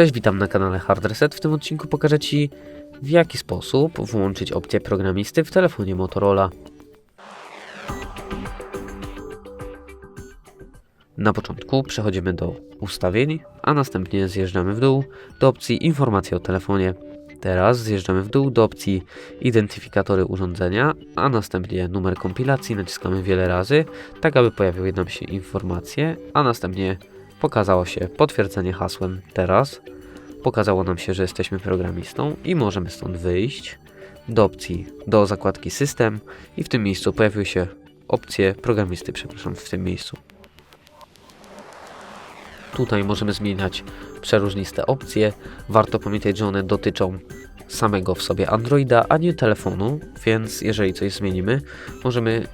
Cześć, witam na kanale Hard Reset. W tym odcinku pokażę Ci w jaki sposób włączyć opcję programisty w telefonie Motorola. Na początku przechodzimy do ustawień, a następnie zjeżdżamy w dół do opcji informacje o telefonie. Teraz zjeżdżamy w dół do opcji identyfikatory urządzenia, a następnie numer kompilacji naciskamy wiele razy, tak aby pojawiły nam się informacje, a następnie pokazało się potwierdzenie hasłem teraz. Pokazało nam się, że jesteśmy programistą i możemy stąd wyjść do opcji, do zakładki system i w tym miejscu pojawiły się opcje programisty, przepraszam, w tym miejscu. Tutaj możemy zmieniać przeróżniste opcje. Warto pamiętać, że one dotyczą samego w sobie Androida, a nie telefonu, więc jeżeli coś zmienimy, możemy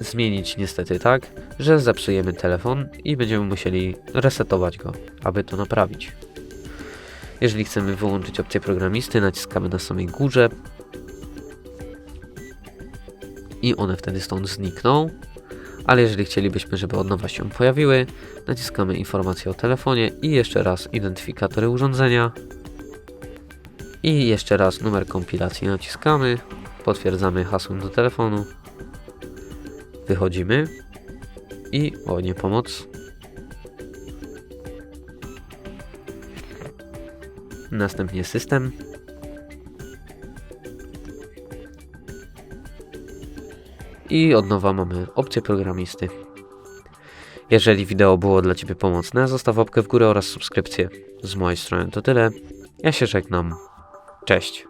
zmienić niestety tak, że zepsujemy telefon i będziemy musieli resetować go, aby to naprawić. Jeżeli chcemy wyłączyć opcję programisty, naciskamy na samej górze i one wtedy stąd znikną. Ale jeżeli chcielibyśmy, żeby od nowa się pojawiły, naciskamy informację o telefonie i jeszcze raz identyfikatory urządzenia. I jeszcze raz numer kompilacji naciskamy, potwierdzamy hasłem do telefonu, wychodzimy i o nie pomoc. Następnie system. I od nowa mamy opcję programisty. Jeżeli wideo było dla Ciebie pomocne, zostaw łapkę w górę oraz subskrypcję. Z mojej strony to tyle. Ja się żegnam. Cześć.